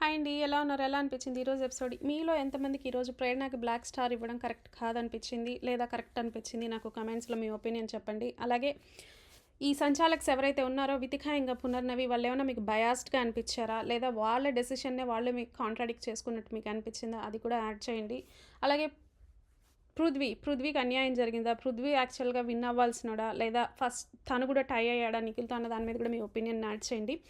Hi అండి ఎలా ఉన్నారు? ఎలా అనిపించింది ఈరోజు ఎపిసోడ్ మీలో ఎంతమందికి ఈరోజు ప్రేరణకి బ్లాక్ స్టార్ ఇవ్వడం కరెక్ట్ కాదనిపించింది లేదా కరెక్ట్ అనిపించింది? నాకు కమెంట్స్లో మీ ఒపీనియన్ చెప్పండి. అలాగే ఈ సంచాలక్స్ ఎవరైతే ఉన్నారో వితికా ఇంకా పునర్నవి వాళ్ళు ఏమైనా మీకు బయాస్డ్గా అనిపించారా? లేదా వాళ్ళ డెసిషన్నే వాళ్ళు మీకు కాంట్రాడిక్ట్ చేసుకున్నట్టు మీకు అనిపించిందా? అది కూడా యాడ్ చేయండి. అలాగే పృథ్వీ పృథ్వీకి అన్యాయం జరిగిందా? పృథ్వీ యాక్చువల్గా విన్ అవ్వాల్సినడా? లేదా ఫస్ట్ తను కూడా టై అయ్యాడా? నిఖిల్తో అన్న దాని మీద కూడా మీ ఒపీనియన్ యాడ్ చేయండి.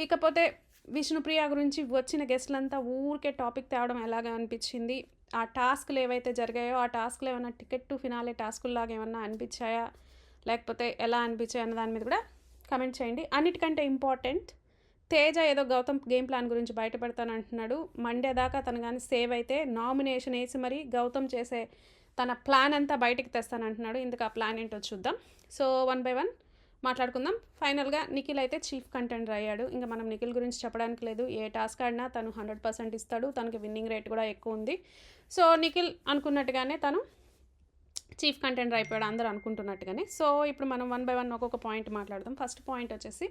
ఇకపోతే విష్ణుప్రియ గురించి వచ్చిన గెస్ట్లంతా ఊరికే టాపిక్ తేవడం ఎలాగా అనిపించింది? ఆ టాస్క్లు ఏవైతే జరిగాయో ఆ టాస్క్లు ఏమైనా టికెట్ టు ఫినాలే టాస్కుల్లాగా ఏమన్నా అనిపించాయా? లేకపోతే ఎలా అనిపించాయి అన్న దాని మీద కూడా కమెంట్ చేయండి. అన్నిటికంటే ఇంపార్టెంట్ తేజ ఏదో గౌతమ్ గేమ్ ప్లాన్ గురించి బయటపెడతాను అంటున్నాడు. మండే దాకా తను కానీ సేవ్ అయితే నామినేషన్ వేసి మరి గౌతమ్ చేసే తన ప్లాన్ అంతా బయటికి తెస్తానంటున్నాడు ఇందుకు ఆ ప్లాన్ ఏంటో చూద్దాం. సో వన్ బై వన్ మాట్లాడుకుందాం. ఫైనల్గా నిఖిల్ అయితే చీఫ్ కంటెండర్ అయ్యాడు. ఇంకా మనం నిఖిల్ గురించి చెప్పడానికి లేదు. ఏ టాస్క్ ఆడినా తను హండ్రెడ్ పర్సెంట్ ఇస్తాడు. తనకి విన్నింగ్ రేట్ కూడా ఎక్కువ ఉంది. సో నిఖిల్ అనుకున్నట్టుగానే తను చీఫ్ కంటెండర్ అయిపోయాడు. అందరూ అనుకుంటున్నట్టుగానే. సో ఇప్పుడు మనం వన్ బై వన్ ఒక్కొక్క పాయింట్ మాట్లాడదాం. ఫస్ట్ పాయింట్ వచ్చేసి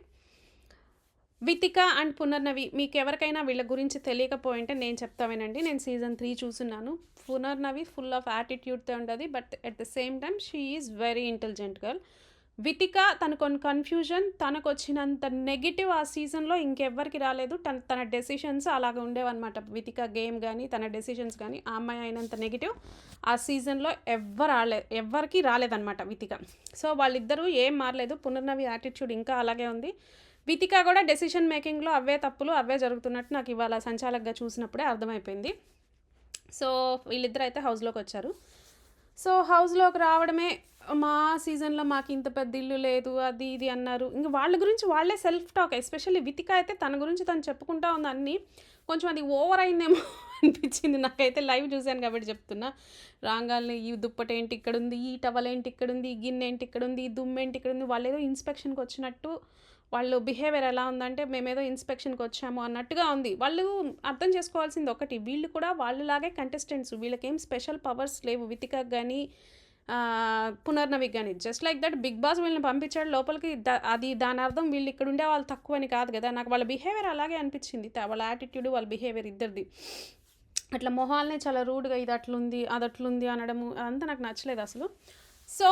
వితిక అండ్ పునర్నవి. మీకు ఎవరికైనా వీళ్ళ గురించి తెలియకపోయింటే నేను చెప్తా వినండి. నేను సీజన్ త్రీ చూస్తున్నాను పునర్నవి ఫుల్ ఆఫ్ యాటిట్యూడ్తో ఉంటుంది but at the same time she is very intelligent girl. Vithika తన కొన్ని కన్ఫ్యూజన్ తనకు వచ్చినంత నెగిటివ్ ఆ సీజన్లో ఇంకెవ్వరికి రాలేదు. తన తన డెసిషన్స్ అలాగే ఉండేవన్నమాట. వితిక గేమ్ కానీ తన డెసిషన్స్ కానీ ఆ అమ్మాయి అయినంత నెగిటివ్ ఆ సీజన్లో ఎవ్వరు రాలే ఎవ్వరికి రాలేదన్నమాట వితిక. సో వాళ్ళిద్దరూ ఏం మారలేదు. పునర్నవి యాటిట్యూడ్ ఇంకా అలాగే ఉంది. వితిక కూడా డెసిషన్ మేకింగ్లో అవే తప్పులు అవే జరుగుతున్నట్టు నాకు ఇవాళ సంచాలకగా చూసినప్పుడే అర్థమైపోయింది. సో వీళ్ళిద్దరు అయితే హౌస్లోకి వచ్చారు. సో హౌస్లోకి రావడమే మా సీజన్లో మాకు ఇంత పెద్ద ఇల్లు లేదు అది ఇది అన్నారు. ఇంక వాళ్ళ గురించి వాళ్ళే సెల్ఫ్ టాక్ ఎస్పెషల్లీ వితిక అయితే తన గురించి తను చెప్పుకుంటా ఉంది అన్ని. కొంచెం అది ఓవర్ అయిందేమో అనిపించింది. నాకైతే లైవ్ చూశాను కాబట్టి చెప్తున్నా. రాగాల్ని ఈ దుప్పటి ఏంటి ఇక్కడ ఉంది ఈ టవల్ ఏంటి ఇక్కడ ఉంది ఈ గిన్నె ఏంటి ఇక్కడ ఉంది ఈ దుమ్ము ఏంటి ఇక్కడ ఉంది వాళ్ళు ఏదో ఇన్స్పెక్షన్కి వచ్చినట్టు వాళ్ళు బిహేవియర్ ఎలా ఉందంటే మేమేదో ఇన్స్పెక్షన్కి వచ్చాము అన్నట్టుగా ఉంది. వాళ్ళు అర్థం చేసుకోవాల్సింది ఒకటి వీళ్ళు కూడా వాళ్ళలాగే కంటెస్టెంట్స్ వీళ్ళకేం స్పెషల్ పవర్స్ లేవు. వితిక కానీ పునర్నవికి just like that Bigg Boss వీళ్ళని పంపించాడు లోపలికి. అది దాని అర్థం వీళ్ళు ఇక్కడ ఉండే వాళ్ళు తక్కువ అని కాదు కదా. నాకు వాళ్ళ బిహేవియర్ అలాగే అనిపించింది. వాళ్ళ యాటిట్యూడ్ వాళ్ళ బిహేవియర్ ఇద్దరిది. అట్లా మొహాలనే చాలా రూడ్గా ఇది అట్లుంది అది అట్లుంది అనడము అదంతా నాకు నచ్చలేదు అసలు. సో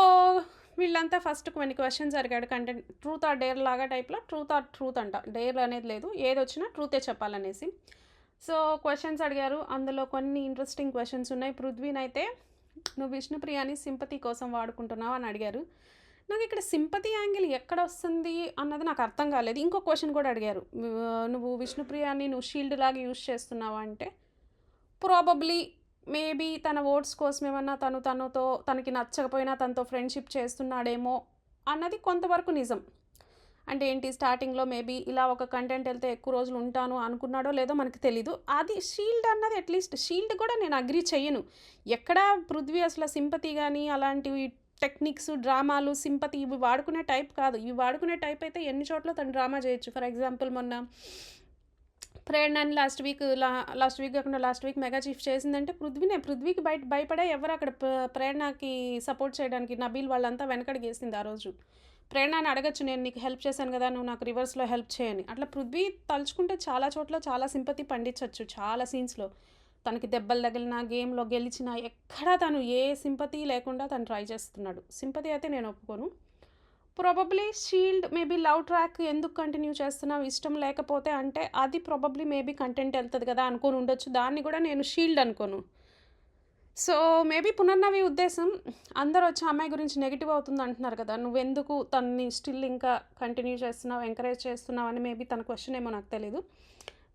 వీళ్ళంతా ఫస్ట్ కొన్ని క్వశ్చన్స్ అడిగాడు. కంటెంట్ ట్రూత్ ఆర్ డేర్ లాగా టైప్లో ట్రూత్ ఆర్ ట్రూత్ అంట. డేర్ అనేది లేదు. ఏది వచ్చినా ట్రూతే చెప్పాలనేసి. సో క్వశ్చన్స్ అడిగారు. అందులో కొన్ని ఇంట్రెస్టింగ్ క్వశ్చన్స్ ఉన్నాయి. పృథ్వీన్ అయితే నువ్వు విష్ణుప్రియాని సింపతి కోసం వాడుకుంటున్నావు అని అడిగారు. నాకు ఇక్కడ సింపతి యాంగిల్ ఎక్కడ వస్తుంది అన్నది నాకు అర్థం కాలేదు. ఇంకో క్వశ్చన్ కూడా అడిగారు. నువ్వు విష్ణుప్రియాని నువ్వు షీల్డ్ లాగా యూజ్ చేస్తున్నావా? అంటే ప్రాబబ్లీ మేబీ తన ఓట్స్ కోసం ఏమన్నా తను తనతో తనకి నచ్చకపోయినా తనతో ఫ్రెండ్షిప్ చేస్తున్నాడేమో అన్నది కొంతవరకు నిజం. అంటే ఏంటి స్టార్టింగ్లో మేబీ ఇలా ఒక కంటెంట్ వెళ్తే ఎక్కువ రోజులు ఉంటాను అనుకున్నాడో లేదో మనకు తెలీదు. అది షీల్డ్ అన్నది అట్లీస్ట్ షీల్డ్ కూడా నేను అగ్రి చెయ్యను. ఎక్కడ పృథ్వీ అసలు సింపతి కానీ అలాంటివి టెక్నిక్స్ డ్రామాలు సింపతి ఇవి వాడుకునే టైప్ కాదు. ఇవి వాడుకునే టైప్ అయితే ఎన్ని చోట్ల తను డ్రామా చేయొచ్చు. ఫర్ ఎగ్జాంపుల్ మొన్న ప్రేరణని లాస్ట్ వీక్ లా లాస్ట్ వీక్ కాకుండా లాస్ట్ వీక్ మెగా చీఫ్ చేసిందంటే పృథ్వీనే పృథ్వీకి బయట భయపడే ఎవరు అక్కడ ప్రేరణకి సపోర్ట్ చేయడానికి నబీల్ వాళ్ళంతా వెనకడికి గేసింది ఆ రోజు. ప్రేరణని అడగచ్చు నేను నీకు హెల్ప్ చేశాను కదా నువ్వు నాకు రివర్స్లో హెల్ప్ చేయని. అట్లా పృథ్వీ తలుచుకుంటే చాలా చోట్ల చాలా సింపతి పండించవచ్చు చాలా సీన్స్లో తనకి దెబ్బలు తగిలిన గేమ్లో గెలిచిన ఎక్కడా తను ఏ సింపతి లేకుండా తను ట్రై చేస్తున్నాడు. సింపతి అయితే నేను ఒప్పుకోను. Probably shield maybe love track ఎందుకు కంటిన్యూ చేస్తున్నావు? ఇష్టం లేకపోతే అంటే అది ప్రాబబ్లీ మేబీ కంటెంట్ వెళ్తుంది కదా అనుకొని ఉండొచ్చు. దాన్ని కూడా నేను షీల్డ్ అనుకోను. సో మేబీ పునర్నవి ఉద్దేశం అందరూ వచ్చి ఆ అమ్మాయి గురించి నెగిటివ్ అవుతుంది అంటున్నారు కదా. నువ్వెందుకు తనని స్టిల్ ఇంకా కంటిన్యూ చేస్తున్నావు ఎంకరేజ్ చేస్తున్నావు అని మేబీ తన క్వశ్చన్ ఏమో నాకు తెలియదు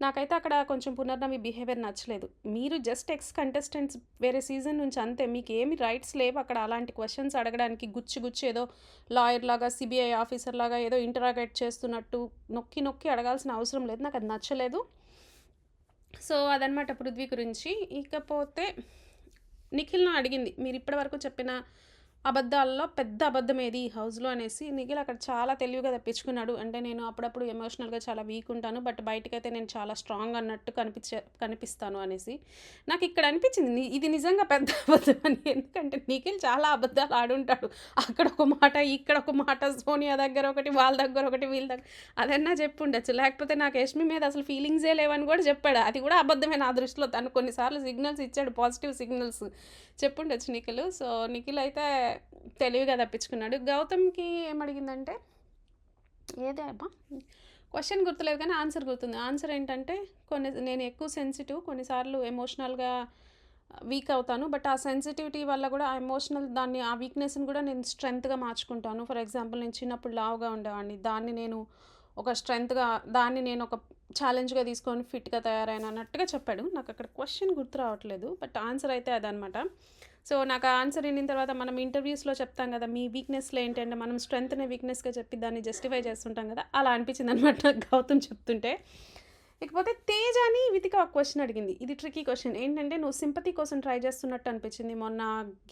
నాకైతే అక్కడ కొంచెం పునర్నవి బిహేవియర్ నచ్చలేదు. మీరు జస్ట్ ఎక్స్ కంటెస్టెంట్స్ వేరే సీజన్ నుంచి అంతే మీకు ఏమి రైట్స్ లేవు అక్కడ అలాంటి క్వశ్చన్స్ అడగడానికి. గుచ్చి గుచ్చి ఏదో లాయర్ లాగా సిబిఐ ఆఫీసర్ లాగా ఏదో ఇంటరాగేట్ చేస్తున్నట్టు నొక్కి నొక్కి అడగాల్సిన అవసరం లేదు. నాకు అది నచ్చలేదు. సో అదనమాట పృథ్వీ గురించి. ఇకపోతే నిఖిల్ను అడిగింది మీరు ఇప్పటివరకు చెప్పిన అబద్ధాల్లో పెద్ద అబద్ధం ఏది ఈ హౌస్లో అనేసి నిఖిల్ అక్కడ చాలా తెలివిగా తప్పించుకున్నాడు. అంటే నేను అప్పుడప్పుడు ఎమోషనల్గా చాలా వీక్ ఉంటాను. బట్ బయటకైతే నేను చాలా స్ట్రాంగ్ అన్నట్టు కనిపించే కనిపిస్తాను అనేసి. నాకు ఇక్కడ అనిపించింది ఇది నిజంగా పెద్ద అబద్ధం అని. ఎందుకంటే నిఖిల్ చాలా అబద్ధాలు ఆడుంటాడు. అక్కడ ఒక మాట ఇక్కడ ఒక మాట సోనియా దగ్గర ఒకటి వాళ్ళ దగ్గర ఒకటి వీళ్ళ దగ్గర అదన్నా చెప్పి ఉండొచ్చు లేకపోతే నాకు యష్మి మీద అసలు ఫీలింగ్సే లేవని కూడా చెప్పాడు. అది కూడా అబద్ధమే నా దృష్టిలో. తను కొన్నిసార్లు సిగ్నల్స్ ఇచ్చాడు పాజిటివ్ సిగ్నల్స్. చెప్పుండొచ్చు నిఖిల్. సో నిఖిల్ అయితే తెలివిగా తప్పించుకున్నాడు. గౌతమ్కి ఏమడిగిందంటే ఏదే అబ్బా క్వశ్చన్ గుర్తులేదు కానీ ఆన్సర్ గుర్తుంది. ఆన్సర్ ఏంటంటే కొన్ని నేను ఎక్కువ సెన్సిటివ్ కొన్నిసార్లు ఎమోషనల్గా వీక్ అవుతాను బట్ ఆ సెన్సిటివిటీ వల్ల కూడా ఆ ఎమోషనల్ దాన్ని ఆ వీక్నెస్ని కూడా నేను స్ట్రెంగ్త్గా మార్చుకుంటాను. ఫర్ ఎగ్జాంపుల్ నేను చిన్నప్పుడు లావుగా ఉండేవాడిని. దాన్ని నేను ఒక స్ట్రెంగ్త్గా దాన్ని నేను ఒక ఛాలెంజ్గా తీసుకొని ఫిట్గా తయారైన అన్నట్టుగా చెప్పాడు. నాకు అక్కడ క్వశ్చన్ గుర్తు రావట్లేదు. బట్ ఆన్సర్ అయితే అదనమాట సో నాకు ఆన్సర్ విన్న తర్వాత మనం ఇంటర్వ్యూస్లో చెప్తాం కదా మీ వీక్నెస్లో ఏంటంటే మనం స్ట్రెంత్నే వీక్నెస్గా చెప్పి దాన్ని జస్టిఫై చేస్తుంటాం కదా అలా అనిపించింది అనమాట గౌతమ్ చెప్తుంటే. ఇకపోతే తేజ అని వితిక ఒక క్వశ్చన్ అడిగింది. ఇది ట్రికీ క్వశ్చన్ ఏంటంటే నువ్వు సింపతి కోసం ట్రై చేస్తున్నట్టు అనిపించింది. మొన్న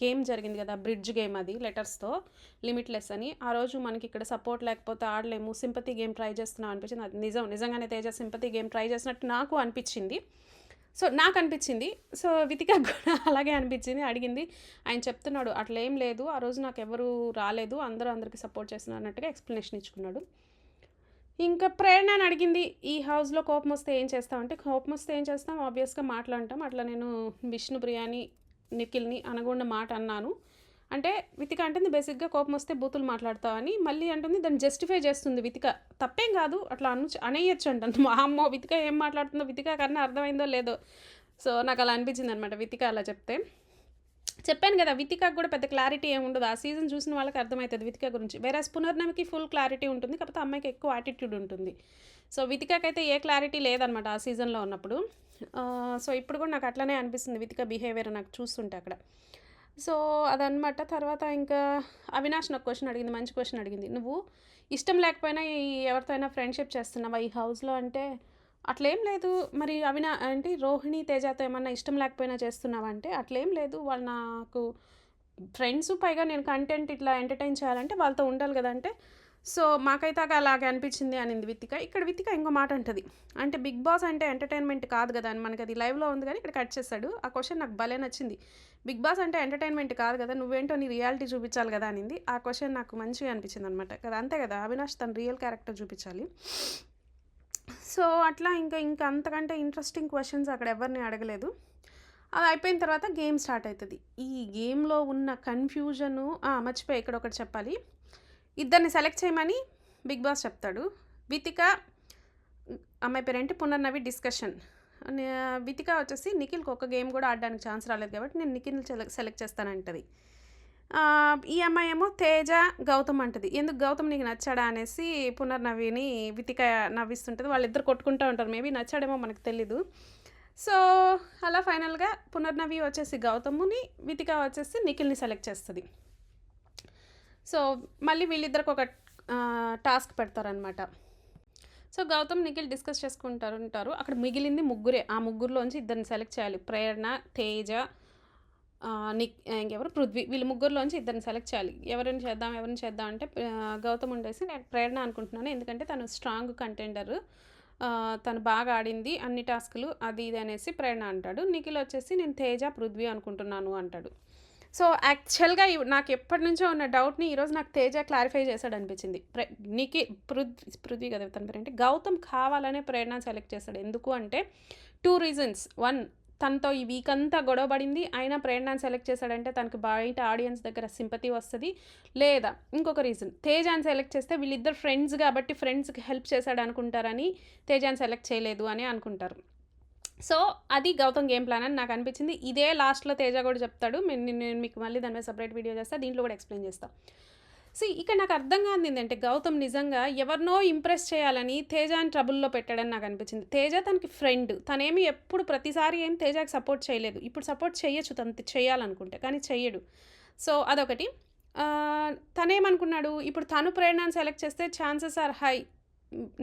గేమ్ జరిగింది కదా బ్రిడ్జ్ గేమ్ అది లెటర్స్తో లిమిట్లెస్ అని. ఆ రోజు మనకి ఇక్కడ సపోర్ట్ లేకపోతే ఆడలేము సింపతి గేమ్ ట్రై చేస్తున్నావు అనిపించింది. అది నిజం నిజంగానే తేజ సింపతి గేమ్ ట్రై చేసినట్టు నాకు అనిపించింది. సో నాకు అనిపించింది. సో వితిక కూడా అలాగే అనిపించింది. అడిగింది ఆయన చెప్తున్నాడు అట్లా ఏం లేదు ఆ రోజు నాకు ఎవరు రాలేదు అందరూ అందరికీ సపోర్ట్ చేస్తున్నారు అన్నట్టుగా ఎక్స్ప్లెనేషన్ ఇచ్చుకున్నాడు. ఇంకా ప్రేరణ అని అడిగింది ఈ హౌస్లో కోపం వస్తే ఏం చేస్తామంటే కోపం వస్తే ఏం చేస్తాం? ఆబ్వియస్గా మాట్లాడటం అట్లా నేను విష్ణు బిర్యానీ నిఖిల్ని అనకుండా మాట అన్నాను. అంటే వితిక అంటుంది బేసిక్గా కోపం వస్తే బూతులు మాట్లాడతావని మళ్ళీ అంటుంది దాన్ని జస్టిఫై చేస్తుంది వితిక. తప్పేం కాదు అట్లా అను అనేయచ్చు అంటుంది మా అమ్మో వితిక ఏం మాట్లాడుతుందో వితిక కన్నా అర్థమైందో లేదో. సో నాకు అలా అనిపించింది అనమాట వితిక అలా చెప్తే. చెప్పాను కదా వితికా కూడా పెద్ద క్లారిటీ ఏమి ఉండదు. ఆ సీజన్ చూసిన వాళ్ళకి అర్థమవుతుంది వితిక గురించి. వేరే పునర్నమికి ఫుల్ క్లారిటీ ఉంటుంది కాకపోతే అమ్మాయికి ఎక్కువ యాటిట్యూడ్ ఉంటుంది. సో వితికకైతే ఏ క్లారిటీ లేదనమాట ఆ సీజన్లో ఉన్నప్పుడు. సో ఇప్పుడు కూడా నాకు అట్లనే అనిపిస్తుంది వితిక బిహేవియర్ నాకు చూస్తుంటే అక్కడ. సో అదనమాట తర్వాత ఇంకా అవినాష్ నాకు క్వశ్చన్ అడిగింది మంచి క్వశ్చన్ అడిగింది. నువ్వు ఇష్టం లేకపోయినా ఎవరితో అయినా ఫ్రెండ్షిప్ చేస్తున్నావా? ఈ హౌస్లో అంటే అట్లేం లేదు. మరి అవినా అంటే రోహిణి తేజతో ఏమన్నా ఇష్టం లేకపోయినా చేస్తున్నావా అంటే అట్లేం లేదు. వాళ్ళు నాకు ఫ్రెండ్స్ పైగా నేను కంటెంట్ ఇట్లా ఎంటర్టైన్ చేయాలంటే వాళ్ళతో ఉండాలి కదా అంటే. సో మాకైతే అలాగే అనిపించింది అనింది విత్తిక ఇక్కడ విత్తిక ఇంకో మాట అంటది. అంటే బిగ్ బాస్ అంటే ఎంటర్టైన్మెంట్ కాదు కదా అని మనకి అది లైవ్లో ఉంది కానీ ఇక్కడ కట్ చేస్తాడు. ఆ క్వశ్చన్ నాకు భలే నచ్చింది. బిగ్ బాస్ అంటే ఎంటర్టైన్మెంట్ కాదు కదా నువ్వేంటో నీ రియాలిటీ చూపించాలి కదా అనింది. ఆ క్వశ్చన్ నాకు మంచిగా అనిపించింది అనమాట కదా అంతే కదా అవినాష్ తన రియల్ క్యారెక్టర్ చూపించాలి. సో అట్లా ఇంకా ఇంకా అంతకంటే ఇంట్రెస్టింగ్ క్వశ్చన్స్ అక్కడ ఎవరిని అడగలేదు. అది అయిపోయిన తర్వాత గేమ్ స్టార్ట్ అవుతుంది ఈ గేమ్లో ఉన్న కన్ఫ్యూజను మర్చిపోయి ఇక్కడ ఒకటి చెప్పాలి. ఇద్దరిని సెలెక్ట్ చేయమని బిగ్ బాస్ చెప్తాడు. వితిక అమ్మాయి పేరేంటి? పునర్నవి డిస్కషన్ వితిక వచ్చేసి నిఖిల్కి ఒక గేమ్ కూడా ఆడడానికి ఛాన్స్ రాలేదు కాబట్టి నేను నిఖిల్ సెలెక్ట్ చేస్తానంటది. ఈ అమ్మాయి ఏమో తేజ గౌతమ్ అంటది. ఎందుకు గౌతమ్ నీకు నచ్చాడా అనేసి పునర్నవిని వితిక నవ్విస్తుంటుంది. వాళ్ళిద్దరు కొట్టుకుంటూ ఉంటారు. మేబీ నచ్చాడేమో మనకు తెలీదు. సో అలా ఫైనల్గా పునర్నవి వచ్చేసి గౌతముని వితిక వచ్చేసి నిఖిల్ని సెలెక్ట్ చేస్తుంది. సో మళ్ళీ వీళ్ళిద్దరికి ఒక టాస్క్ పెడతారనమాట సో గౌతమ్ నిఖిల్ డిస్కస్ చేసుకుంటారు ఉంటారు. అక్కడ మిగిలింది ముగ్గురే. ఆ ముగ్గురులోంచి ఇద్దరిని సెలెక్ట్ చేయాలి. ప్రేరణ తేజ నిక్ ఇంకెవరు? పృథ్వీ. వీళ్ళు ముగ్గురులోంచి ఇద్దరిని సెలెక్ట్ చేయాలి. ఎవరిని చేద్దాం ఎవరిని చేద్దాం అంటే గౌతమ్ ఉండేసి నేను ప్రేరణ అనుకుంటున్నాను. ఎందుకంటే తను స్ట్రాంగ్ కంటెండర్ తను బాగా ఆడింది అన్ని టాస్కులు అది ఇది అనేసి ప్రేరణ అంటాడు. నిఖిల్ వచ్చేసి నేను తేజ పృథ్వీ అనుకుంటున్నాను అంటాడు. సో యాక్చువల్గా నాకు ఎప్పటి నుంచో ఉన్న డౌట్ని ఈరోజు నాకు తేజ క్లారిఫై చేశాడు అనిపించింది. ప్ర నీకి పృథ్వీ పృథ్వీ కదా తన పేరు అంటే గౌతమ్ కావాలనే ప్రేరణ సెలెక్ట్ చేశాడు ఎందుకు అంటే టూ రీజన్స్ వన్ తనతో ఈ వీక్ అంతా గొడవపడింది అయినా ప్రేరణను సెలెక్ట్ చేశాడంటే తనకి బయట ఆడియన్స్ దగ్గర సింపతి వస్తుంది. లేదా ఇంకొక రీజన్ తేజాన్ని సెలెక్ట్ చేస్తే వీళ్ళిద్దరు ఫ్రెండ్స్ కాబట్టి ఫ్రెండ్స్కి హెల్ప్ చేశాడు అనుకుంటారని తేజాన్ని సెలెక్ట్ చేయలేదు అని అనుకుంటారు. సో అది గౌతమ్ గేమ్ ప్లాన్ అని నాకు అనిపించింది. ఇదే లాస్ట్లో తేజ కూడా చెప్తాడు. నేను మీకు మళ్ళీ దాని మీద సపరేట్ వీడియో చేస్తా. దీంట్లో కూడా ఎక్స్ప్లెయిన్ చేస్తాను సో ఇక్కడ నాకు అర్థం కాదు ఏంటంటే గౌతమ్ నిజంగా ఎవరినో ఇంప్రెస్ చేయాలని తేజాని ట్రబుల్లో పెట్టాడని నాకు అనిపించింది. తేజ తనకి ఫ్రెండ్ తనేమి ఎప్పుడు ప్రతిసారి ఏం తేజకి సపోర్ట్ చేయలేదు. ఇప్పుడు సపోర్ట్ చేయొచ్చు తను చేయాలనుకుంటే కానీ చెయ్యడు సో అదొకటి. తనేమనుకున్నాడు? ఇప్పుడు తను ప్రేరణను సెలెక్ట్ చేస్తే chances are high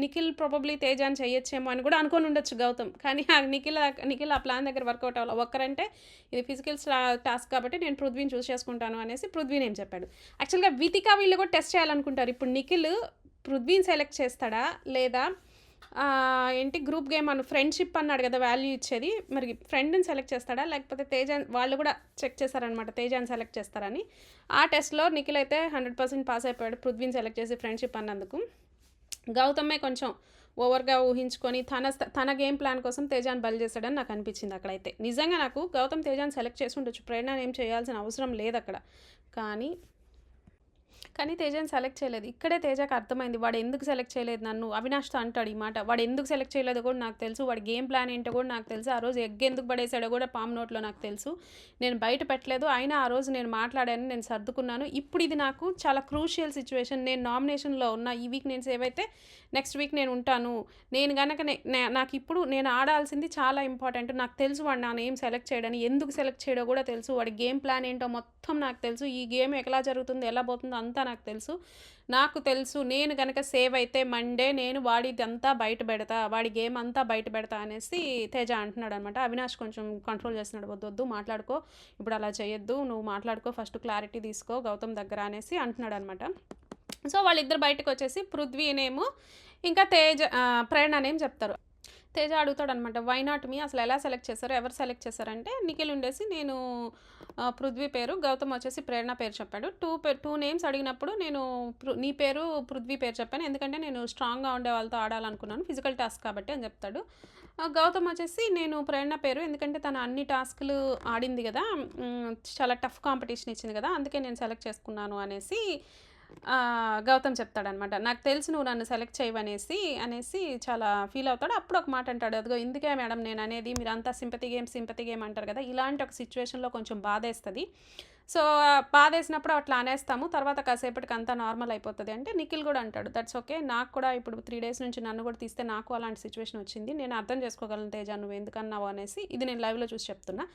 Nikhil probably తేజాని చేయొచ్చేమో అని కూడా అనుకొని ఉండొచ్చు గౌతమ్. కానీ ఆ నిఖిల్ నిఖిల్ ఆ ప్లాన్ దగ్గర వర్కౌట్ అవ్వాలి? ఒక్కరంటే ఇది ఫిజికల్ టాస్క్ కాబట్టి నేను పృథ్వీని చూస్ చేసుకుంటాను అనేసి పృథ్వీని ఏం చెప్పాడు. యాక్చువల్గా వితికా వీళ్ళు కూడా టెస్ట్ చేయాలనుకుంటారు. ఇప్పుడు నిఖిల్ పృథ్వీని సెలెక్ట్ చేస్తాడా? లేదా ఏంటి గ్రూప్ గేమ్ అను ఫ్రెండ్షిప్ అన్నాడు కదా వాల్యూ ఇచ్చేది. మరి ఫ్రెండ్ని సెలెక్ట్ చేస్తాడా? లేకపోతే తేజాన్ వాళ్ళు కూడా చెక్ చేస్తారనమాట తేజాన్ని సెలెక్ట్ చేస్తారని. ఆ టెస్ట్లో నిఖిల్ అయితే హండ్రెడ్ పర్సెంట్ పాస్ అయిపోయాడు పృథ్వీని సెలెక్ట్ చేసి ఫ్రెండ్షిప్ అన్నందుకు. గౌతమే కొంచెం ఓవర్గా ఊహించుకొని తన తన గేమ్ ప్లాన్ కోసం తేజాన్ బలి చేశాడని నాకు అనిపించింది అక్కడైతే. నిజంగా నాకు గౌతమ్ తేజాన్ సెలెక్ట్ చేసి ఉండొచ్చు. ప్రేరణ ఏం చేయాల్సిన అవసరం లేదు అక్కడ. కానీ కానీ తేజని సెలెక్ట్ చేయలేదు. ఇక్కడే తేజకి అర్థమైంది వాడు ఎందుకు సెలెక్ట్ చేయలేదు నన్ను? అవినాష్తో అంటాడు ఈ మాట. వాడు ఎందుకు సెలెక్ట్ చేయలేదో కూడా నాకు తెలుసు. వాడి గేమ్ ప్లాన్ ఏంటో కూడా నాకు తెలుసు. ఆ రోజు ఎగ్ ఎందుకు పడేసాడో కూడా పామ్ నోట్లో నాకు తెలుసు. నేను బయట పెట్టలేదు. అయినా ఆ రోజు నేను మాట్లాడాను నేను సర్దుకున్నాను. ఇప్పుడు ఇది నాకు చాలా క్రూషియల్ సిచ్యువేషన్. నేను నామినేషన్లో ఉన్న ఈ వీక్ నేను సేవ్ అయితే నెక్స్ట్ వీక్ నేను ఉంటాను. నేను కనుక నే- నాకు ఇప్పుడు నేను ఆడాల్సింది చాలా ఇంపార్టెంట్. నాకు తెలుసు వాడు నా నేమ్ సెలెక్ట్ చేయడని. ఎందుకు సెలెక్ట్ చేయడో కూడా తెలుసు. వాడి గేమ్ ప్లాన్ ఏంటో మొత్తం నాకు తెలుసు. ఈ గేమ్ ఎలా జరుగుతుందో ఎలా పోతుందో అంతా నాకు తెలుసు. నాకు తెలుసు నేను గనక సేవ్ అయితే మండే నేను వాడిది అంతా బయట పెడతా వాడి గేమ్ అంతా బయట పెడతా అనేసి తేజ అంటున్నాడు అనమాట అవినాష్ కొంచెం కంట్రోల్ చేస్తున్నాడు వద్దు వద్దు మాట్లాడుకో ఇప్పుడు అలా చేయొద్దు నువ్వు మాట్లాడుకో ఫస్ట్ క్లారిటీ తీసుకో గౌతమ్ దగ్గర అనేసి అంటున్నాడు అనమాట సో వాళ్ళిద్దరు బయటకు వచ్చేసి పృథ్వీనేమో ఇంకా తేజ ప్రేరణ నేమ్ చెప్తారు. తేజ అడుగుతాడనమాట వై నాట్ మీ అసలు ఎలా సెలెక్ట్ చేశారు ఎవరు సెలెక్ట్ చేశారంటే నిఖిల్ ఉండేసి నేను పృథ్వీ పేరు గౌతమ్ వచ్చేసి ప్రేరణ పేరు చెప్పాడు. టూ పేరు టూ నేమ్స్ అడిగినప్పుడు నేను పృ- నీ పేరు పృథ్వీ పేరు చెప్పాను. ఎందుకంటే నేను స్ట్రాంగ్గా ఉండే వాళ్ళతో ఆడాలనుకున్నాను ఫిజికల్ టాస్క్ కాబట్టి అని చెప్తాడు. గౌతమ్ వచ్చేసి నేను ప్రేరణ పేరు ఎందుకంటే తను అన్ని టాస్క్లు ఆడింది కదా చాలా టఫ్ కాంపిటీషన్ ఇచ్చింది కదా అందుకే నేను సెలెక్ట్ చేసుకున్నాను అనేసి గౌతమ్ చెప్తాడనమాట నాకు తెలుసు నువ్వు నన్ను సెలెక్ట్ చేయవనేసి అనేసి చాలా ఫీల్ అవుతాడు. అప్పుడు ఒక మాట అంటాడు అదిగో ఇందుకే మేడం నేను అనేది మీరు అంతా సింపతి గేమ్ సింపతి గేమ్ అంటారు కదా ఇలాంటి ఒక సిచ్యువేషన్లో కొంచెం బాధేస్తుంది. సో బాధేసినప్పుడు అట్లా అనేస్తాము తర్వాత కాసేపటికి అంతా నార్మల్ అయిపోతుంది. అంటే నిఖిల్ కూడా అంటాడు దట్స్ ఓకే నాకు కూడా ఇప్పుడు త్రీ డేస్ నుంచి నన్ను కూడా తీస్తే నాకు అలాంటి సిచ్యువేషన్ వచ్చింది నేను అర్థం చేసుకోగలను తేజ నువ్వు ఎందుకన్నావు అనేసి ఇది నేను లైవ్లో చూసి చెప్తున్నా.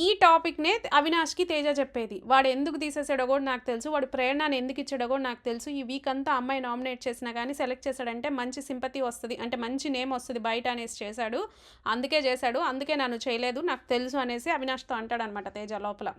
ఈ టాపిక్నే అవినాష్కి తేజ చెప్పేది. వాడు ఎందుకు తీసేసాడో కూడా నాకు తెలుసు. వాడు ప్రేరణను ఎందుకు ఇచ్చాడో కూడా నాకు తెలుసు. ఈ వీక్ అంతా అమ్మాయి నామినేట్ చేసినా కానీ సెలెక్ట్ చేశాడంటే మంచి సింపతి వస్తుంది. అంటే మంచి నేమ్ వస్తుంది బయట అనేసి చేశాడు. అందుకే చేశాడు. అందుకే నన్ను చేయలేదు. నాకు తెలుసు అనేసి అవినాష్తో అంటాడనమాట తేజ లోపల.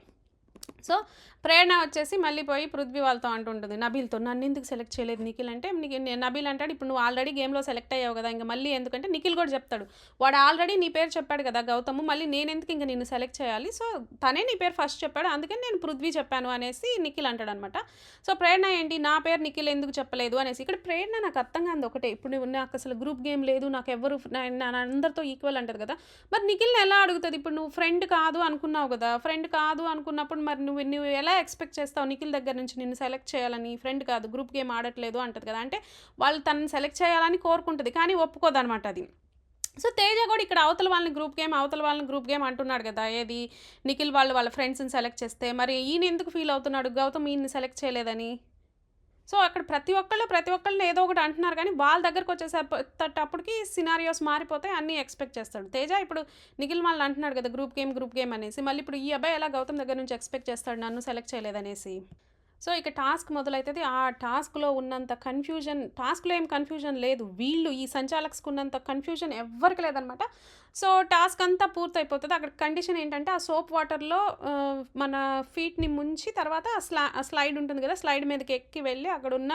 సో ప్రేరణ వచ్చేసి మళ్ళీ పోయి పృథ్వీ వాళ్ళతో అంటుంటుంది నబీల్తో నన్ను ఎందుకు సెలెక్ట్ చేయలేదు నిఖిల్? అంటే నీకు నేను నబీల్ అంటాడు ఇప్పుడు నువ్వు ఆల్రెడీ గేమ్లో సెలెక్ట్ అయ్యావు కదా ఇంకా మళ్ళీ ఎందుకంటే నిఖిల్ కూడా చెప్తాడు వాడు ఆల్రెడీ నీ పేరు చెప్పాడు కదా గౌతమ్ మళ్ళీ నేను ఎందుకు ఇంకా నిన్ను సెలెక్ట్ చేయాలి? సో తనే నీ పేరు ఫస్ట్ చెప్పాడు అందుకని నేను పృథ్వీ చెప్పాను అనేసి నిఖిల్ అంటాడు అనమాట సో ప్రేరణ ఏంటి? నా పేరు నిఖిల్ ఎందుకు చెప్పలేదు? అనేసి. ఇక్కడ ప్రేరణ నాకు అర్థం కాదు ఒకటే. ఇప్పుడు నువ్వు నాకు అసలు గ్రూప్ గేమ్ లేదు నాకు ఎవరు అందరితో ఈక్వల్ అంటది కదా మరి నిఖిల్ని ఎలా అడుగుతుంది? ఇప్పుడు నువ్వు ఫ్రెండ్ కాదు అనుకున్నావు కదా ఫ్రెండ్ కాదు అనుకున్నప్పుడు మరి నువ్వు నువ్వు ఎలా ఎక్స్పెక్ట్ చేస్తావు నిఖిల్ దగ్గర నుంచి నిన్ను సెలెక్ట్ చేయాలని? ఫ్రెండ్ కాదు గ్రూప్ గేమ్ ఆడట్లేదు అంటది కదా. అంటే వాళ్ళు తనని సెలెక్ట్ చేయాలని కోరుకుంటుంది కానీ ఒప్పుకోదనమాట అది. సో తేజ కూడా ఇక్కడ అవతల వాళ్ళని గ్రూప్ గేమ్ అవతల వాళ్ళని గ్రూప్ గేమ్ అంటున్నాడు కదా. ఏది? నిఖిల్ వాళ్ళు వాళ్ళ ఫ్రెండ్స్ని సెలెక్ట్ చేస్తే. మరి ఈయన ఎందుకు ఫీల్ అవుతున్నాడు? గౌతమ్ ఈయన్ని సెలెక్ట్ చేయలేదని? సో అక్కడ ప్రతి ఒక్కళ్ళు ప్రతి ఒక్కళ్ళని ఏదో ఒకటి అంటున్నారు కానీ వాళ్ళ దగ్గరకు వచ్చేసేటప్పటికి సినారియోస్ మారిపోతాయి అన్నీ ఎక్స్పెక్ట్ చేస్తాడు. తేజ ఇప్పుడు నిఖిల్ వాళ్ళు అంటున్నాడు కదా గ్రూప్ గేమ్ గ్రూప్ గేమ్ అనేసి. మళ్ళీ ఇప్పుడు ఈ అబ్బాయి ఎలా గౌతమ్ దగ్గర నుంచి ఎక్స్పెక్ట్ చేస్తాడు నన్ను సెలెక్ట్ చేయలేదనేసి? సో ఇక టాస్క్ మొదలవుతుంది ఆ టాస్క్లో ఉన్నంత కన్ఫ్యూజన్ టాస్క్లో ఏం కన్ఫ్యూజన్ లేదు. వీళ్ళు ఈ సంచాలక్స్కి ఉన్నంత కన్ఫ్యూజన్ ఎవ్వరికి లేదనమాట. సో టాస్క్ అంతా పూర్తయిపోతుంది. అక్కడ కండిషన్ ఏంటంటే ఆ సోప్ వాటర్లో మన ఫీట్ని ముంచి తర్వాత స్లా స్లైడ్ ఉంటుంది కదా స్లైడ్ మీదకి ఎక్కి వెళ్ళి అక్కడ ఉన్న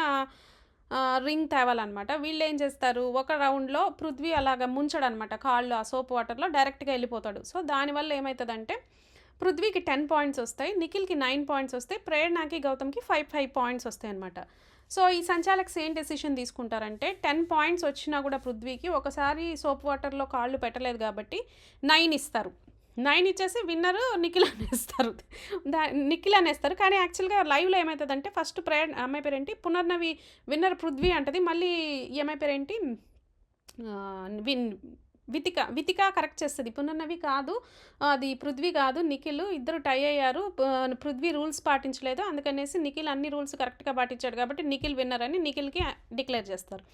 రింగ్ తేవాలన్నమాట వీళ్ళు ఏం చేస్తారు? ఒక రౌండ్లో పృథ్వీ అలాగ ముంచడనమాట. కాళ్ళు ఆ సోప్ వాటర్లో డైరెక్ట్గా వెళ్ళిపోతాడు. సో దానివల్ల ఏమవుతుందంటే పృథ్వీకి టెన్ పాయింట్స్ వస్తాయి నిఖిల్కి నైన్ పాయింట్స్ వస్తాయి ప్రేరణకి గౌతమ్కి ఫైవ్ ఫైవ్ పాయింట్స్ వస్తాయి అనమాట సో ఈ సంచాలక్స్ ఏం డెసిషన్ తీసుకుంటారంటే టెన్ పాయింట్స్ వచ్చినా కూడా పృథ్వీకి ఒకసారి సోప్ వాటర్లో కాళ్ళు పెట్టలేదు కాబట్టి నైన్ ఇస్తారు. నైన్ ఇచ్చేసి విన్నర్ నిఖిల్ అనేస్తారు. దా నిఖిల్ అనేస్తారు. కానీ యాక్చువల్గా లైవ్లో ఏమవుతుందంటే ఫస్ట్ ప్రే అమ్మాయి పేరేంటి? పునర్నవి విన్నర్ పృథ్వీ అంటది. మళ్ళీ ఏమై పేరేంటి? విన్ వితిక వితిక కరెక్ట్ చేస్తుంది. పునర్నవి కాదు అది పృథ్వీ కాదు నిఖిల్ ఇద్దరు టై అయ్యారు. పృథ్వీ రూల్స్ పాటించలేదు. అందుకనేసి నిఖిల్ అన్ని రూల్స్ కరెక్ట్గా పాటించాడు కాబట్టి నిఖిల్ విన్నర్ అని నిఖిల్కి డిక్లేర్ చేస్తారు.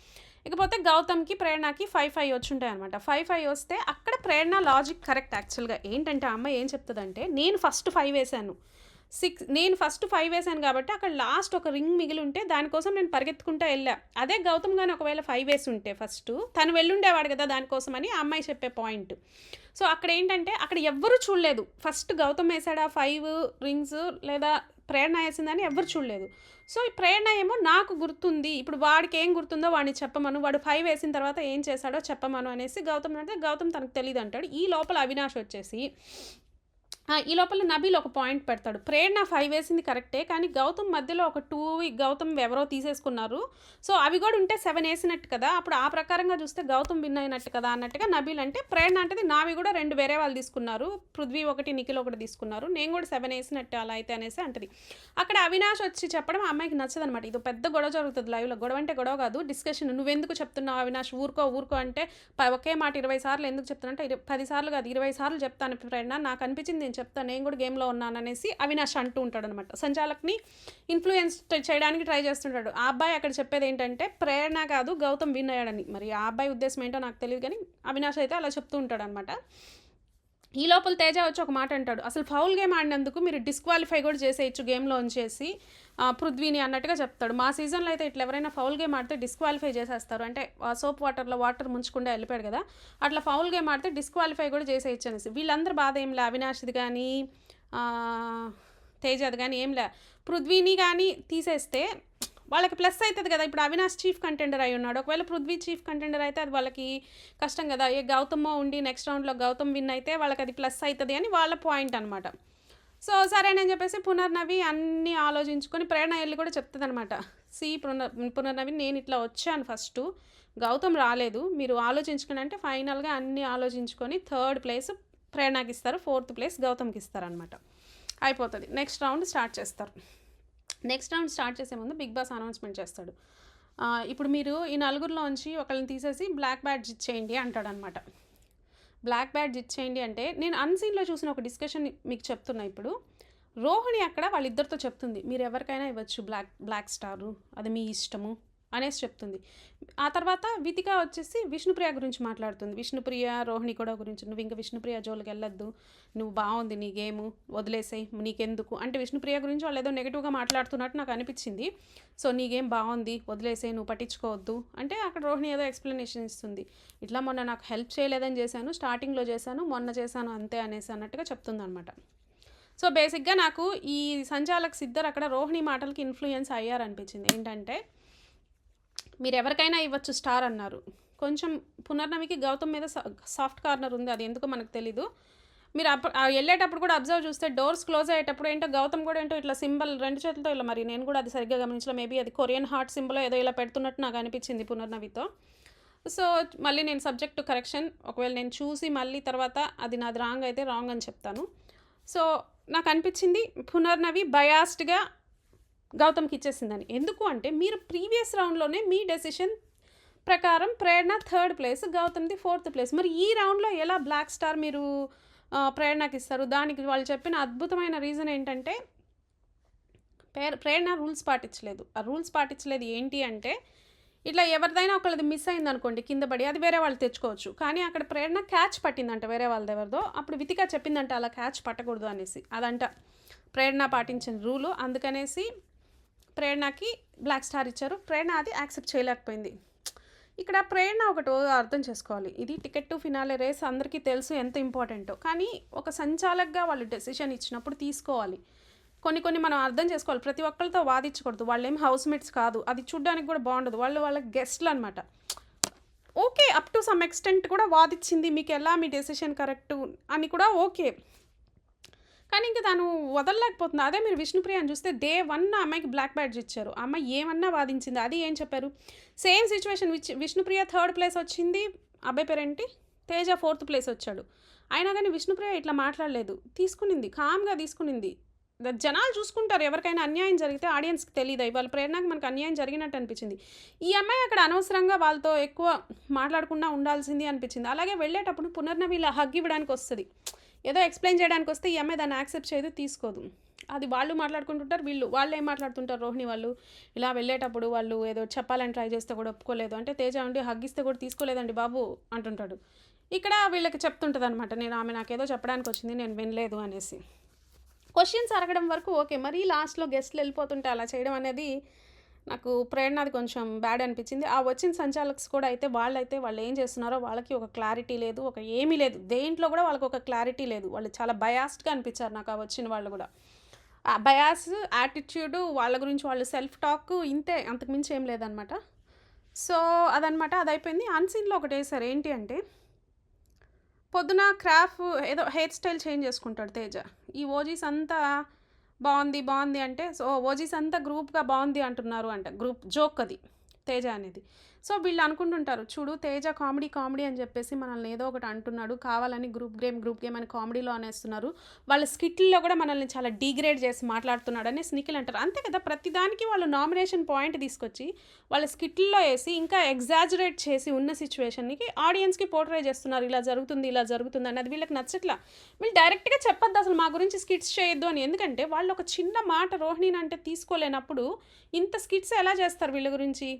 ఇకపోతే గౌతమ్కి ప్రేరణకి ఫైవ్ ఫైవ్ వచ్చుంటాయి అనమాట ఫైవ్ ఫైవ్ వస్తే అక్కడ ప్రేరణ లాజిక్ కరెక్ట్ యాక్చువల్గా ఏంటంటే ఆ అమ్మాయి ఏం చెప్తుందంటే నేను ఫస్ట్ ఫైవ్ వేశాను సిక్స్ నేను ఫస్ట్ ఫైవ్ వేసాను కాబట్టి అక్కడ లాస్ట్ ఒక రింగ్ మిగిలి ఉంటే దానికోసం నేను పరిగెత్తుకుంటా వెళ్ళా. అదే గౌతమ్ గాని ఒకవేళ ఫైవ్ వేసి ఉంటే ఫస్ట్ తను వెళ్ళుండేవాడు కదా దానికోసం అని అమ్మాయి చెప్పే పాయింట్. సో అక్కడ ఏంటంటే అక్కడ ఎవ్వరూ చూడలేదు. ఫస్ట్ గౌతమ్ వేసాడా ఫైవ్ రింగ్స్ లేదా ప్రేరణ వేసిందని ఎవ్వరు చూడలేదు. సో ఈ ప్రేరణ ఏమో నాకు గుర్తుంది. ఇప్పుడు వాడికి ఏం గుర్తుందో వాడిని చెప్పమను. వాడు ఫైవ్ వేసిన తర్వాత ఏం చేశాడో చెప్పమను అనేసి గౌతమ్ అంటే గౌతమ్ తనకు తెలియదు అంటాడు. ఈ లోపల అవినాష్ వచ్చేసి ఈ లోపల నబీల్ ఒక పాయింట్ పెడతాడు. ప్రేరణ ఫైవ్ వేసింది కరెక్టే కానీ గౌతమ్ మధ్యలో ఒక టూ గౌతమ్ ఎవరో తీసేసుకున్నారు. సో అవి కూడా ఉంటే సెవెన్ వేసినట్టు కదా అప్పుడు ఆ ప్రకారంగా చూస్తే గౌతమ్ విన్ అయినట్టు కదా అన్నట్టుగా నబీల్ అంటే ప్రేరణ అంటే నావి కూడా రెండు వేరే వాళ్ళు తీసుకున్నారు పృథ్వీ ఒకటి నిఖిల్ ఒకటి తీసుకున్నారు నేను కూడా సెవెన్ వేసినట్టు అలా అయితే అనేసి అంటది. అక్కడ అవినాష్ వచ్చి చెప్పడం ఆ అమ్మాయికి నచ్చదనమాట ఇది పెద్ద గొడవ జరుగుతుంది లైవ్లో గొడవ అంటే గొడవ కాదు డిస్కషన్ నువ్వెందుకు చెప్తున్నావు అవినాష్ ఊరుకో ఊరుకో అంటే ఒకే మాట ఇరవై సార్లు ఎందుకు చెప్తున్నా అంటే పది సార్లు కాదు ఇరవై సార్లు చెప్తాను ప్రేరణ నాకు అనిపించింది నేను చెప్తాను నేను కూడా గేమ్లో ఉన్నాను అనేసి అవినాష్ అంటూ ఉంటాడు అనమాట సంచాలక్ని ఇన్ఫ్లుయెన్స్ చేయడానికి ట్రై చేస్తుంటాడు. ఆ అబ్బాయి అక్కడ చెప్పేది ఏంటంటే ప్రేరణ కాదు గౌతమ్ విన్ అయ్యాడని. మరి ఆ అబ్బాయి ఉద్దేశం ఏంటో నాకు తెలియదు కానీ అవినాష్ అయితే అలా చెప్తూ ఉంటాడు అనమాట ఈ లోపల తేజ వచ్చి ఒక మాట అంటాడు. అసలు ఫౌల్ గేమ్ ఆడినందుకు మీరు డిస్క్వాలిఫై కూడా చేసేయచ్చు గేమ్లో ఉంచేసి పృథ్వీని అన్నట్టుగా చెప్తాడు. మా సీజన్లో అయితే ఇట్లా ఎవరైనా ఫౌల్ గేమ్ ఆడితే డిస్క్వాలిఫై చేసేస్తారు. అంటే సోప్ వాటర్లో వాటర్ ముంచకుండా వెళ్ళిపోయాడు కదా. అట్లా ఫౌల్ గేమ్ ఆడితే డిస్క్వాలిఫై కూడా చేసేయచ్చు అనేసి వీళ్ళందరూ బాధ ఏం లే అవినాష్ది కానీ తేజది కానీ ఏం లే. పృథ్వీని కానీ తీసేస్తే వాళ్ళకి ప్లస్ అవుతుంది కదా. ఇప్పుడు అవినాష్ చీఫ్ కంటెండర్ అయి ఉన్నాడు. ఒకవేళ పృథ్వీ చీఫ్ కంటెండర్ అయితే అది వాళ్ళకి కష్టం కదా. ఏ గౌతమ్ ఉండి నెక్స్ట్ రౌండ్లో గౌతమ్ విన్ అయితే వాళ్ళకి అది ప్లస్ అవుతుంది అని వాళ్ళ పాయింట్ అనమాట సో సరేనని చెప్పేసి పునర్నవి అన్నీ ఆలోచించుకొని ప్రేరణ వెళ్ళి కూడా చెప్తుంది అనమాట సి పునర్ పునర్నవి నేను ఇట్లా వచ్చాను ఫస్ట్. గౌతమ్ రాలేదు. మీరు ఆలోచించుకుని అంటే ఫైనల్గా అన్నీ ఆలోచించుకొని థర్డ్ ప్లేస్ ప్రేరణకి ఇస్తారు. ఫోర్త్ ప్లేస్ గౌతమ్కి ఇస్తారనమాట అయిపోతుంది. నెక్స్ట్ రౌండ్ స్టార్ట్ చేస్తారు. నెక్స్ట్ రౌండ్ స్టార్ట్ చేసే ముందు బిగ్ బాస్ అనౌన్స్మెంట్ చేస్తాడు. ఇప్పుడు మీరు ఈ నలుగురిలోంచి ఒకళ్ళని తీసేసి బ్లాక్ బ్యాడ్జ్ ఇచ్చేయండి అంటాడనమాట బ్లాక్ బ్యాడ్జ్ ఇచ్చేయండి అంటే నేను అన్సీన్లో చూసిన ఒక డిస్కషన్ మీకు చెప్తున్నా ఇప్పుడు. రోహిణి అక్కడ వాళ్ళిద్దరితో చెప్తుంది మీరు ఎవరికైనా ఇవ్వచ్చు బ్లాక్ బ్లాక్ స్టారు అది మీ ఇష్టము. అనేసి చెప్తుంది. ఆ తర్వాత వితిక వచ్చేసి విష్ణుప్రియ గురించి మాట్లాడుతుంది. విష్ణుప్రియ రోహిణి కూడా గురించి నువ్వు ఇంకా విష్ణుప్రియ జోలికి వెళ్ళొద్దు. నువ్వు బాగుంది నీ గేము వదిలేసాయి నీకెందుకు? అంటే విష్ణుప్రియ గురించి వాళ్ళు ఏదో నెగిటివ్గా మాట్లాడుతున్నట్టు నాకు అనిపించింది. సో నీ గేమ్ బాగుంది వదిలేసే నువ్వు పట్టించుకోవద్దు. అంటే అక్కడ రోహిణి ఏదో ఎక్స్ప్లెనేషన్ ఇస్తుంది. ఇట్లా మొన్న నాకు హెల్ప్ చేయలేదని చేశాను స్టార్టింగ్లో చేశాను మొన్న చేశాను అంతే అనేసి అన్నట్టుగా చెప్తుందనమాట సో బేసిక్గా నాకు ఈ సంచాలక్ సిద్ధర్ అక్కడ రోహిణి మాటలకి ఇన్ఫ్లుయెన్స్ అయ్యారనిపించింది. ఏంటంటే మీరు ఎవరికైనా ఇవ్వచ్చు స్టార్ అన్నారు. కొంచెం పునర్నవికి గౌతమ్ మీద సాఫ్ట్ కార్నర్ ఉంది అది ఎందుకో మనకు తెలీదు. మీరు అప్పుడు వెళ్ళేటప్పుడు కూడా అబ్జర్వ్ చూస్తే డోర్స్ క్లోజ్ అయ్యేటప్పుడు ఏంటో గౌతమ్ కూడా ఏంటో ఇట్లా సింబల్ రెండు చేతులతో ఇలా మరి నేను కూడా అది సరిగ్గా గమనించలే మేబీ అది కొరియన్ హార్ట్ సింబల్ ఏదో ఇలా పెడుతున్నట్టు నాకు అనిపించింది పునర్నవితో. సో మళ్ళీ నేను సబ్జెక్ట్ కరెక్షన్ ఒకవేళ నేను చూసి మళ్ళీ తర్వాత అది నాది రాంగ్ అయితే రాంగ్ అని చెప్తాను. సో నాకు అనిపించింది పునర్నవి బయాస్డ్గా గౌతమ్కి ఇచ్చేసిందని ఎందుకు అంటే మీరు ప్రీవియస్ రౌండ్లోనే మీ డెసిషన్ ప్రకారం ప్రేరణ థర్డ్ ప్లేస్ గౌతమ్ది ఫోర్త్ ప్లేస్. మరి ఈ రౌండ్లో ఎలా బ్లాక్ స్టార్ మీరు ప్రేరణకి ఇస్తారు దానికి వాళ్ళు చెప్పిన అద్భుతమైన రీజన్ ఏంటంటే పే ప్రేరణ రూల్స్ పాటించలేదు. ఆ రూల్స్ పాటించలేదు ఏంటి అంటే ఇట్లా ఎవరిదైనా ఒకళ్ళది మిస్ అయింది అనుకోండి కింద పడి అది వేరే వాళ్ళు తెచ్చుకోవచ్చు. కానీ అక్కడ ప్రేరణ క్యాచ్ పట్టిందంట వేరే వాళ్ళది ఎవరిదో. అప్పుడు వితిక చెప్పిందంట అలా క్యాచ్ పట్టకూడదు అనేసి. అదంట ప్రేరణ పాటించిన రూలు. అందుకనేసి ప్రేరణకి బ్లాక్ స్టార్ ఇచ్చారు. ప్రేరణ అది యాక్సెప్ట్ చేయలేకపోయింది. ఇక్కడ ప్రేరణ ఒకటి అర్థం చేసుకోవాలి. ఇది టికెట్ టు ఫినాలే రేస్ అందరికీ తెలుసు ఎంత ఇంపార్టెంటో. కానీ ఒక సంచాలకగా వాళ్ళు డెసిషన్ ఇచ్చినప్పుడు తీసుకోవాలి. కొన్ని కొన్ని మనం అర్థం చేసుకోవాలి. ప్రతి ఒక్కరితో వాదించకూడదు. వాళ్ళు ఏం హౌస్ మేట్స్ కాదు. అది చూడడానికి కూడా బాగుండదు. వాళ్ళు వాళ్ళ గెస్ట్లు అనమాట okay up to some extent కూడా వాదిచ్చింది. మీకు ఎలా మీ డెసిషన్ కరెక్ట్ అని కూడా ఓకే. కానీ ఇంకా తను వదలలేకపోతుంది. అదే మీరు విష్ణుప్రియ అని చూస్తే డే వన్ ఆ అమ్మాయికి బ్లాక్ బ్యాడ్జ్ ఇచ్చారు. అమ్మ అమ్మాయి ఏమన్నా వాదించింది? అది ఏం చెప్పారు? Same situation which Vishnupriya third place వచ్చింది. అబ్బాయి పేరేంటి? తేజ ఫోర్త్ ప్లేస్ వచ్చాడు. అయినా కానీ విష్ణుప్రియ ఇట్లా మాట్లాడలేదు. తీసుకునింది. కామ్గా తీసుకునింది. జనాలు చూసుకుంటారు. ఎవరికైనా అన్యాయం జరిగితే ఆడియన్స్కి తెలియదు వాళ్ళ ప్రేరణకు మనకు అన్యాయం జరిగినట్టు అనిపించింది. ఈ అమ్మాయి అక్కడ అనవసరంగా వాళ్ళతో ఎక్కువ మాట్లాడకుండా ఉండాల్సింది అనిపించింది. అలాగే వెళ్ళేటప్పుడు పునర్నవి ఇలా హగ్ ఇవ్వడానికి వస్తుంది. ఏదో ఎక్స్ప్లెయిన్ చేయడానికి వస్తే ఈ అమ్మాయి దాన్ని యాక్సెప్ట్ చేయదు తీసుకోదు. అది వాళ్ళు మాట్లాడుకుంటుంటారు వీళ్ళు వాళ్ళు ఏం మాట్లాడుతుంటారు రోహిణి వాళ్ళు. ఇలా వెళ్ళేటప్పుడు వాళ్ళు ఏదో చెప్పాలని ట్రై చేస్తే కూడా ఒప్పుకోలేదు. అంటే తేజ ఉండి హగ్గిస్తే కూడా తీసుకోలేదండి బాబు అంటుంటాడు. ఇక్కడ వీళ్ళకి చెప్తుంటుంది అనమాట నేను ఆమె నాకేదో చెప్పడానికి వచ్చింది నేను వినలేదు అనేసి. క్వశ్చన్స్ అడగడం వరకు ఓకే మరీ లాస్ట్లో గెస్ట్లు వెళ్ళిపోతుంటే అలా చేయడం అనేది నాకు ప్రేరణది కొంచెం బ్యాడ్ అనిపించింది. ఆ వచ్చిన సంచాలక్స్ కూడా అయితే వాళ్ళైతే వాళ్ళు ఏం చేస్తున్నారో వాళ్ళకి ఒక క్లారిటీ లేదు ఒక ఏమీ లేదు. దేంట్లో కూడా వాళ్ళకి ఒక క్లారిటీ లేదు. వాళ్ళు చాలా బయాస్డ్గా అనిపించారు నాకు ఆ వచ్చిన వాళ్ళు కూడా. ఆ బయాస్ యాటిట్యూడ్ వాళ్ళ గురించి వాళ్ళు సెల్ఫ్ టాక్ ఇంతే అంతకుమించి ఏం లేదనమాట సో అదనమాట అది అయిపోయింది అన్సీన్లో ఒకటి వేసారు ఏంటి అంటే పొద్దున క్రాఫ్ ఏదో హెయిర్ స్టైల్ చేంజ్ చేసుకుంటాడు తేజ. ఈ ఓజీస్ అంతా బాగుంది బాగుంది అంటే సో ఓజీస్ అంతా గ్రూప్గా బాగుంది అంటున్నారు అంట గ్రూప్ జోక్ అది తేజ అనేది. సో వీళ్ళు అనుకుంటుంటారు చూడు తేజ కామెడీ కామెడీ అని చెప్పేసి మనల్ని ఏదో ఒకటి అంటున్నాడు కావాలని గ్రూప్ గేమ్ గ్రూప్ గేమ్ అని కామెడీలో అనేస్తున్నారు. వాళ్ళ స్కిట్లో కూడా మనల్ని చాలా డీగ్రేడ్ చేసి మాట్లాడుతున్నాడని స్నికిల్ అంటారు. అంతే కదా ప్రతిదానికి వాళ్ళు నామినేషన్ పాయింట్ తీసుకొచ్చి వాళ్ళ స్కిట్లో వేసి ఇంకా ఎగ్జాజరేట్ చేసి ఉన్న సిచ్యువేషన్కి ఆడియన్స్కి పోర్ట్రే చేస్తున్నారు. ఇలా జరుగుతుంది ఇలా జరుగుతుంది అనేది వీళ్ళకి నచ్చట్లా. వీళ్ళు డైరెక్ట్గా చెప్పొద్దు అసలు మా గురించి స్కిట్స్ చేయొద్దు అని. ఎందుకంటే వాళ్ళు ఒక చిన్న మాట రోహిణిని అంటే తీసుకోలేనప్పుడు ఇంత స్కిట్స్ ఎలా చేస్తారు వీళ్ళ గురించి?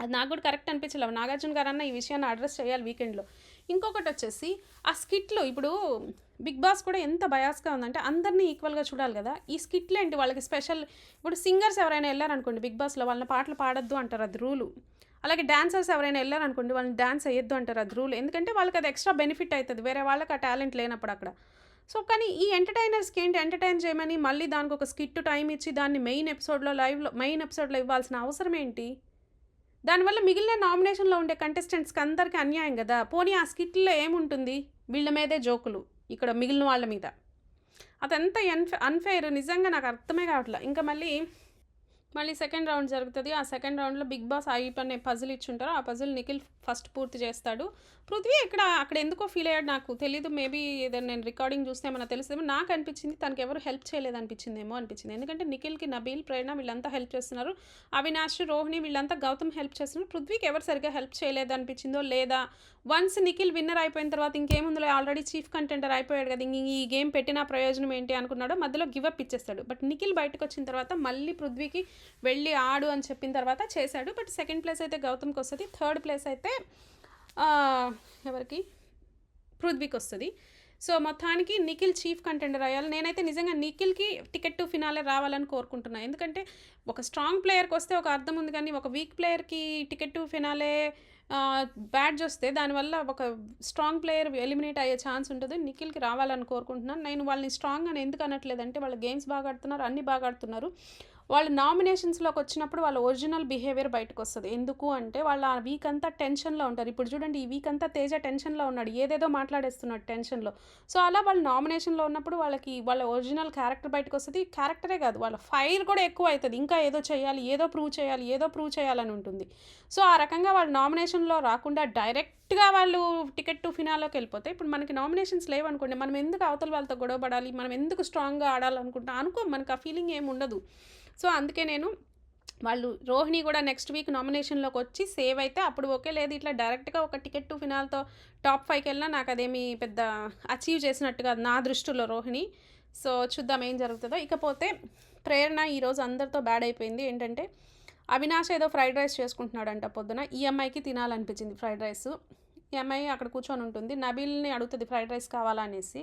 అది నాకు కూడా కరెక్ట్ అనిపించలే. నాగార్జున గారు అన్న ఈ విషయాన్ని అడ్రస్ చేయాలి వీకెండ్లో ఇంకొకటి వచ్చేసి ఆ స్కిట్లు ఇప్పుడు బిగ్ బాస్ కూడా ఎంత బయాస్గా ఉందంటే అందరినీ ఈక్వల్గా చూడాలి కదా. ఈ స్కిట్లు ఏంటి వాళ్ళకి స్పెషల్ ఇప్పుడు సింగర్స్ ఎవరైనా వెళ్ళారనుకోండి బిగ్ బాస్లో వాళ్ళని పాటలు పాడొద్దు అంటారు అది రూలు అలాగే డాన్సర్స్ ఎవరైనా వెళ్ళారనుకోండి వాళ్ళని డాన్స్ వేయొద్దు అంటారు అది రూల్ ఎందుకంటే వాళ్ళకి అది ఎక్స్ట్రా బెనిఫిట్ అవుతుంది వేరే వాళ్ళకి ఆ టాలెంట్ లేనప్పుడు అక్కడ. సో కానీ ఈ ఎంటర్టైనర్స్కి ఏంటి ఎంటర్టైన్ చేయమని మళ్ళీ దానికి ఒక స్కిట్ టైం ఇచ్చి దాన్ని మెయిన్ ఎపిసోడ్లో లైవ్లో మెయిన్ ఎపిసోడ్లో ఇవ్వాల్సిన అవసరం ఏంటి? దానివల్ల మిగిలిన నామినేషన్లో ఉండే కంటెస్టెంట్స్కి అందరికీ అన్యాయం కదా. పోనీ ఆ స్కిట్లో ఏముంటుంది? వీళ్ళ మీదే జోకులు. ఇక్కడ మిగిలిన వాళ్ళ మీద. అదంతా అన్ఫే అన్ఫెయిర్. నిజంగా నాకు అర్థమే కావట్లేదు ఇంకా మళ్ళీ మళ్ళీ సెకండ్ రౌండ్ జరుగుతుంది. ఆ సెకండ్ రౌండ్లో బిగ్ బాస్ ఐప్ అనే పజిల్ ఇచ్చుంటారు. ఆ పజిల్ నిఖిల్ ఫస్ట్ పూర్తి చేస్తాడు. పృథ్వీ ఇక్కడ అక్కడ ఎందుకో ఫీల్ అయ్యాడు నాకు. తెలియదు మేబీ ఏదైనా నేను రికార్డింగ్ చూస్తే ఏమైనా తెలుస్తుందేమో. నాకు అనిపించింది తనకి ఎవరు హెల్ప్ చేయలేదు అనిపించిందేమో అనిపించింది. ఎందుకంటే నిఖిల్కి నబీల్ ప్రేరణ వీళ్ళంతా హెల్ప్ చేస్తున్నారు. అవినాష్ రోహిణి వీళ్ళంతా గౌతమ్ హెల్ప్ చేస్తున్నారు. పృథ్వీకి ఎవరు సరిగ్గా హెల్ప్ చేయలేదు అనిపించిందో లేదా? వన్స్ నిఖిల్ విన్నర్ అయిపోయిన తర్వాత ఇంకేముందులో ఆల్రెడీ చీఫ్ కంటెంటర్ అయిపోయాడు కదా ఇంక ఈ గేమ్ పెట్టిన ప్రయోజనం ఏంటి అనుకున్నాడో మధ్యలో గివప్ ఇచ్చేస్తాడు. బట్ నిఖిల్ బయటకు వచ్చిన తర్వాత మళ్ళీ పృథ్వీకి వెళ్ళి ఆడు అని చెప్పిన తర్వాత చేశాడు. బట్ సెకండ్ ప్లేస్ అయితే గౌతమ్కి వస్తుంది. థర్డ్ ప్లేస్ అయితే ఎవరికి? పృథ్వీకి వస్తుంది. సో మొత్తానికి నిఖిల్ చీఫ్ కంటెండర్ అయ్యాలి. నేనైతే నిజంగా నిఖిల్కి టికెట్ టు ఫినాలే రావాలని కోరుకుంటున్నాను ఎందుకంటే ఒక స్ట్రాంగ్ ప్లేయర్కి వస్తే ఒక అర్థం ఉంది కానీ ఒక వీక్ ప్లేయర్కి టికెట్ టు ఫినాలే బ్యాడ్జ్ వస్తే దానివల్ల ఒక స్ట్రాంగ్ ప్లేయర్ ఎలిమినేట్ అయ్యే ఛాన్స్ ఉంటుంది. నిఖిల్కి రావాలని కోరుకుంటున్నాను. నేను వాళ్ళని స్ట్రాంగ్ అని ఎందుకు అనట్లేదంటే వాళ్ళ గేమ్స్ బాగా ఆడుతున్నారు అన్నీ బాగా ఆడుతున్నారు. వాళ్ళు నామినేషన్స్లోకి వచ్చినప్పుడు వాళ్ళ ఒరిజినల్ బిహేవియర్ బయటకు వస్తుంది ఎందుకు అంటే వాళ్ళ ఆ వీక్ అంతా టెన్షన్లో ఉంటారు. ఇప్పుడు చూడండి ఈ వీక్ అంతా తేజ టెన్షన్లో ఉన్నాడు. ఏదేదో మాట్లాడేస్తున్నాడు టెన్షన్లో. సో అలా వాళ్ళు నామినేషన్లో ఉన్నప్పుడు వాళ్ళకి వాళ్ళ ఒరిజినల్ క్యారెక్టర్ బయటకు వస్తుంది క్యారెక్టరే కాదు వాళ్ళ ఫైర్ కూడా ఎక్కువ అవుతుంది ఇంకా ఏదో చేయాలి ఏదో ప్రూవ్ చేయాలి ఏదో ప్రూవ్ చేయాలని ఉంటుంది. సో ఆ రకంగా వాళ్ళు నామినేషన్లో రాకుండా డైరెక్ట్గా వాళ్ళు టికెట్ టు ఫినాలోకి వెళ్ళిపోతే ఇప్పుడు మనకి నామినేషన్స్ లేవనుకోండి మనం ఎందుకు అవతల వాళ్ళతో గొడవపడాలి మనం ఎందుకు స్ట్రాంగ్గా ఆడాలనుకుంటాం అనుకో మనకు ఆ ఫీలింగ్ ఏమి ఉండదు సో అందుకే నేను వాళ్ళు రోహిణి కూడా నెక్స్ట్ వీక్ నామినేషన్లోకి వచ్చి సేవ్ అయితే అప్పుడు ఓకే లేదు ఇట్లా డైరెక్ట్గా ఒక టికెట్ టు ఫినాల్తో టాప్ ఫైవ్కి వెళ్ళినా నాకు అదేమి పెద్ద అచీవ్ చేసినట్టు కాదు నా దృష్టిలో రోహిణి. సో చూద్దాం ఏం జరుగుతుందో. ఇకపోతే ప్రేరణ ఈరోజు అందరితో బ్యాడ్ అయిపోయింది. ఏంటంటే అవినాష్ ఏదో ఫ్రైడ్ రైస్ చేసుకుంటున్నాడంట పొద్దున. ఈ అమ్మాయికి తినాలనిపించింది ఫ్రైడ్ రైస్ ఈ అమ్మాయి అక్కడ కూర్చొని ఉంటుంది. నబీల్ని అడుగుతుంది ఫ్రైడ్ రైస్ కావాలా అనేసి.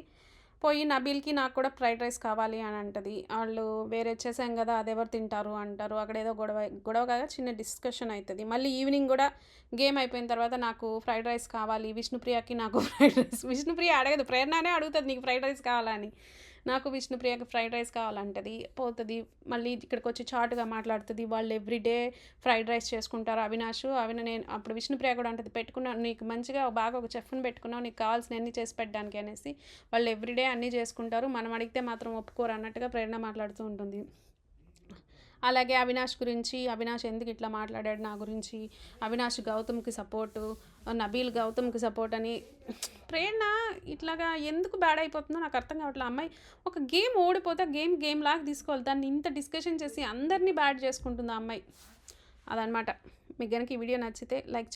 పోయి నబీల్కి నాకు కూడా ఫ్రైడ్ రైస్ కావాలి అని అంటది. వాళ్ళు వేరే చేసాం కదా అది ఎవరు తింటారు అంటారు. అక్కడ ఏదో గొడవ గొడవ కాగా చిన్న డిస్కషన్ అవుతుంది మళ్ళీ ఈవినింగ్ కూడా గేమ్ అయిపోయిన తర్వాత నాకు ఫ్రైడ్ రైస్ కావాలి. విష్ణుప్రియకి నాకు ఫ్రైడ్ రైస్ విష్ణుప్రియ అడగదు. ప్రేరణనే అడుగుతుంది నీకు ఫ్రైడ్ రైస్ కావాలని. నాకు విష్ణుప్రియకి ఫ్రైడ్ రైస్ కావాలంటది పోతుంది మళ్ళీ ఇక్కడికి వచ్చి చాటుగా మాట్లాడుతుంది వాళ్ళు ఎవ్రీడే ఫ్రైడ్ రైస్ చేసుకుంటారు అవినాష్ అవిన నేను అప్పుడు విష్ణుప్రియ కూడా అంటది పెట్టుకున్నాను నీకు మంచిగా బాగా ఒక చెఫ్ని పెట్టుకున్నావు నీకు కావాల్సిన అన్ని చేసి పెట్టడానికి అనేసి వాళ్ళు ఎవ్రీడే అన్నీ చేసుకుంటారు మనం అడిగితే మాత్రం ఒప్పుకోరు అన్నట్టుగా ప్రేరణ మాట్లాడుతూ ఉంటుంది. అలాగే అవినాష్ గురించి అవినాష్ ఎందుకు ఇట్లా మాట్లాడాడు నా గురించి అవినాష్ గౌతమ్కి సపోర్టు నబీల్ గౌతమ్కి సపోర్ట్ అని. ప్రేరణ ఇట్లాగా ఎందుకు బ్యాడ్ అయిపోతుందో నాకు అర్థం కావట్లేదు అమ్మాయి ఒక గేమ్ ఓడిపోతే గేమ్ గేమ్ లాగా తీసుకోవాలి. దాన్ని ఇంత డిస్కషన్ చేసి అందరినీ బ్యాడ్ చేసుకుంటుంది ఆ అమ్మాయి. అదనమాట మీకు కనుక ఈ వీడియో నచ్చితే లైక్